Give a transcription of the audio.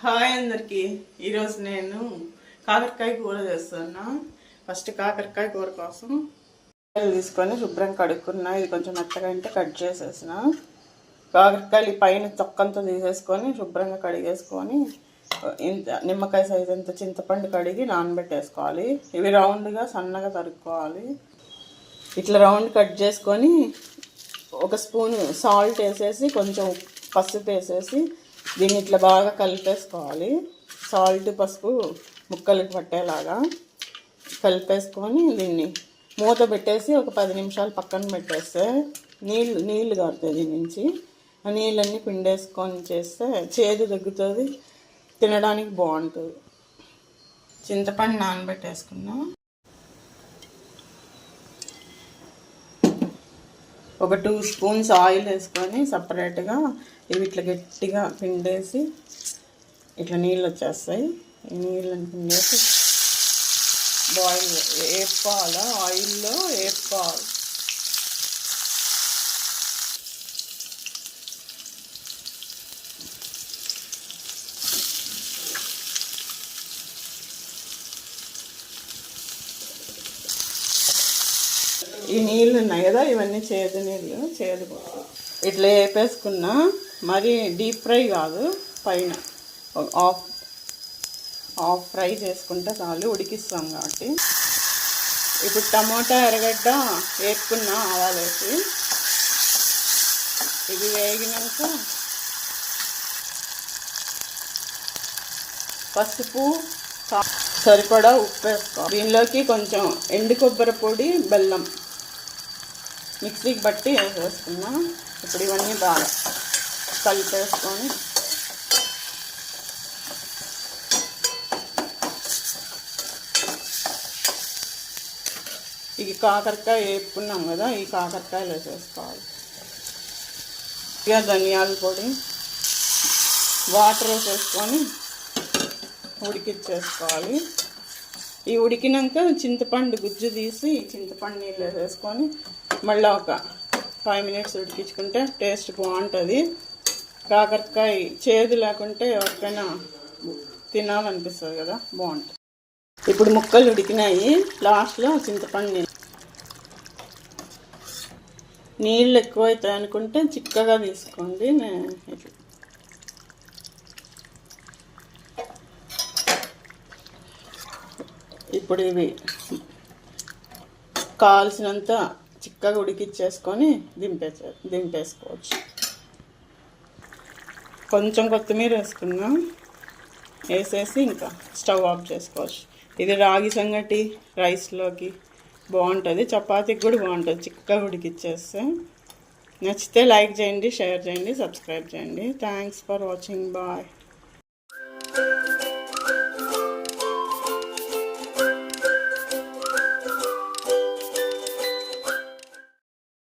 Hi అందరికి. ఈరోజు నేను కాకరకాయ కూర చేస్తున్నా. ఫస్ట్ కాకరకాయ కూర కోసం తీసుకొని శుభ్రం కడుక్కున్నా. ఇది కొంచెం మెత్తగా అంటే కట్ చేసేసిన. కాకరకాయలు పైన తొక్కంతా తీసేసుకొని శుభ్రంగా కడిగేసుకొని ఇంత నిమ్మకాయ సైజ్ ఎంత చింతపండు కడిగి నానబెట్టేసుకోవాలి. ఇవి రౌండ్గా సన్నగా తరుక్కోవాలి. ఇట్లా రౌండ్ కట్ చేసుకొని ఒక స్పూన్ సాల్ట్ వేసేసి కొంచెం పసుపు వేసేసి దీన్ని ఇట్లా బాగా కలిపేసుకోవాలి. సాల్ట్ పసుపు ముక్కలకి పట్టేలాగా కలిపేసుకొని దీన్ని మూత పెట్టేసి ఒక పది నిమిషాలు పక్కన పెట్టేస్తే నీళ్ళు నీళ్ళు కారుతాయి దీని నుంచి. ఆ నీళ్ళన్నీ పిండేసుకొని చేస్తే చేదు తగ్గుతుంది తినడానికి బాగుంటుంది. చింతపండు నానబెట్టేసుకున్నాం ఒక టూ స్పూన్స్ ఆయిల్ వేసుకొని సపరేట్గా ఇవి ఇట్లా గట్టిగా పిండేసి ఇట్లా నీళ్ళు వచ్చేస్తాయి. నీళ్ళని పిండేసి బాయిల్ వేపుకోవాలా ఆయిల్లో వేపుకోవాలి ఈ నీళ్ళు ఉన్నాయి కదా ఇవన్నీ చేదు నీళ్ళు చేదు ఇట్లా వేపేసుకున్నా మరి డీప్ ఫ్రై కాదు పైన. ఆఫ్ ఆఫ్ ఫ్రై చేసుకుంటే చాలు ఉడికిస్తాం కాబట్టి. ఇప్పుడు టమోటా ఎర్రగడ్డ వేసుకున్న ఆవాలు వేసి. ఇది వేగినాక పసుపు సరిపడా ఉప్పు వేసుకో దీనిలోకి కొంచెం ఎండు కొబ్బరి పొడి బెల్లం. మిక్సీకి బట్టి వేసేసుకున్నాం ఇప్పుడు ఇవన్నీ బాగా కలిపేసుకొని ఈ కాకరకాయ వేపుకున్నాం కదా ఈ కాకరకాయలు వేసేసుకోవాలి. ఇక ధనియాల పొడి వాటర్ వేసేసుకొని ఉడికిచ్చేసుకోవాలి. ఈ ఉడికినాక చింతపండు గుజ్జు తీసి చింతపండు నీళ్ళు వేసేసుకొని మళ్ళీ ఒక ఫైవ్ మినిట్స్ ఉడికించుకుంటే టేస్ట్ బాగుంటుంది. కాకరకాయ చేదు లేకుంటే ఎవరికైనా తినాలనిపిస్తుంది కదా బాగుంటుంది. ఇప్పుడు ముక్కలు ఉడికినాయి. లాస్ట్లో చింతపండు నీళ్ళు. ఎక్కువైతాయి అనుకుంటే చిక్కగా తీసుకోండి నేను ఇట్లా. ఇప్పుడు ఇవి కావాల్సినంత చిక్కగా ఉడికిచ్చేసుకొని దింపేసే దింపేసుకోవచ్చు. కొంచెం కొత్తిమీర వేసుకున్నాం వేసేసి ఇంకా స్టవ్ ఆఫ్ చేసుకోవచ్చు. ఇది రాగి సంగటి రైస్లోకి బాగుంటుంది. చపాతీకి కూడా బాగుంటుంది చిక్కగా ఉడికిచ్చేస్తే. నచ్చితే లైక్ చేయండి షేర్ చేయండి సబ్స్క్రైబ్ చేయండి. Thanks for watching. బాయ్.